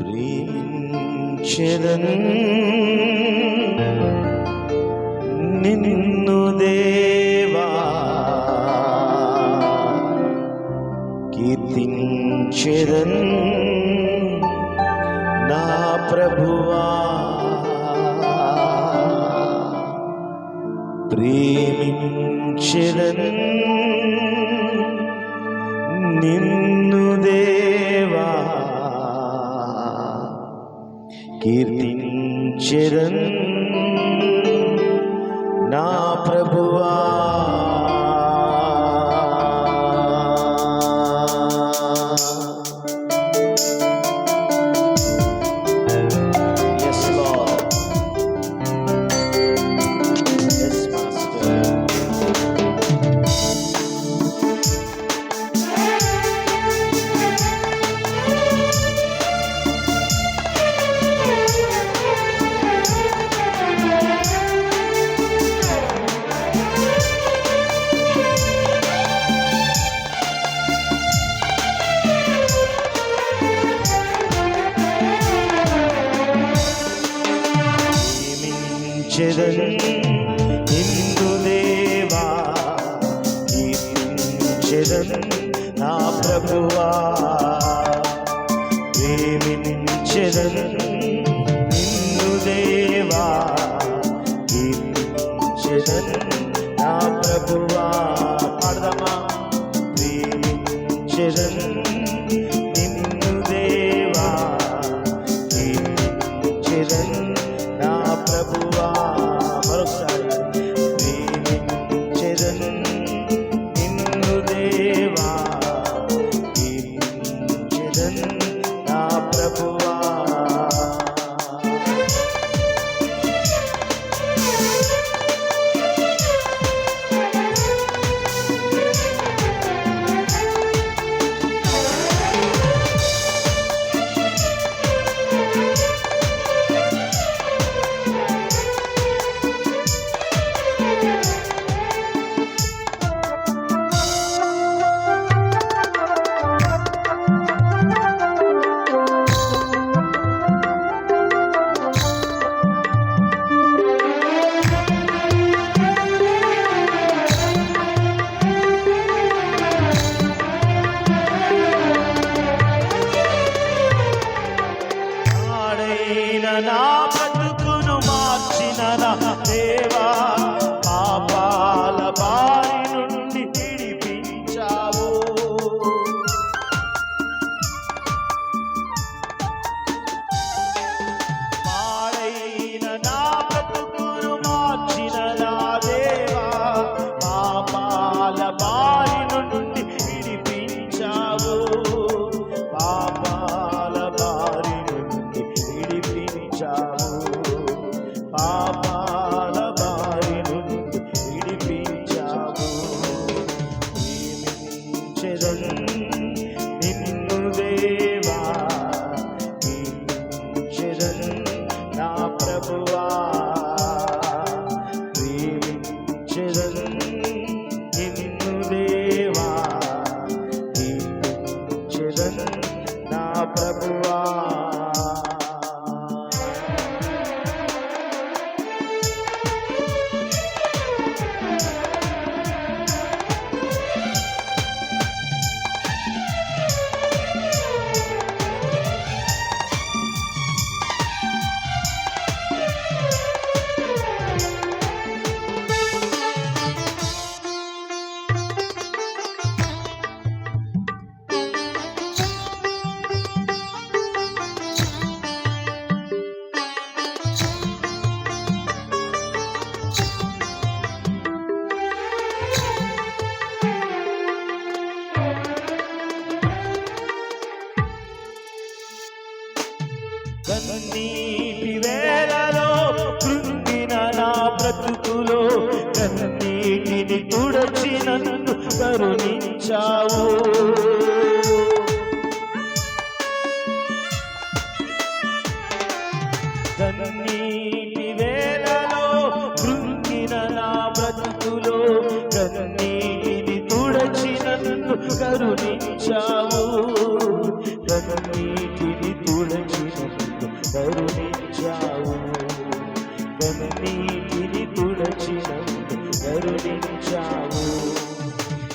ప్రేమించెదన్. నిన్ను దేవా కీర్తించెదన్. నా ప్రభువా ప్రేమించెదన్. నిన్ను దేవా కీర్తించెదన్ నా ప్రభువా. ప్రేమించెదన్ నిన్ను దేవా కీర్తించెదన్ నా ప్రభువా. ప్రేమించెదన్ నిన్ను దేవా కీర్తించెదన్ దేవా పాడైన నా బ్రతుకును మార్చిన దేవ ప్రేమించెదన్ నా ప్రభు. కన్నీటి వేళలో కృంగిన నా బ్రతుకులో కన్నీటిని తుడచి నన్ను కరుణించావు. కన్నీటి వేళలో కృంగిన నా బ్రతుకులో కన్నీటిని తుడచి నన్ను కరుణించావు. కన్నీటి కరుణించావు కన్నీటిని తుడచినందు కరుణించావు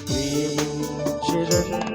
ప్రేమించెదన్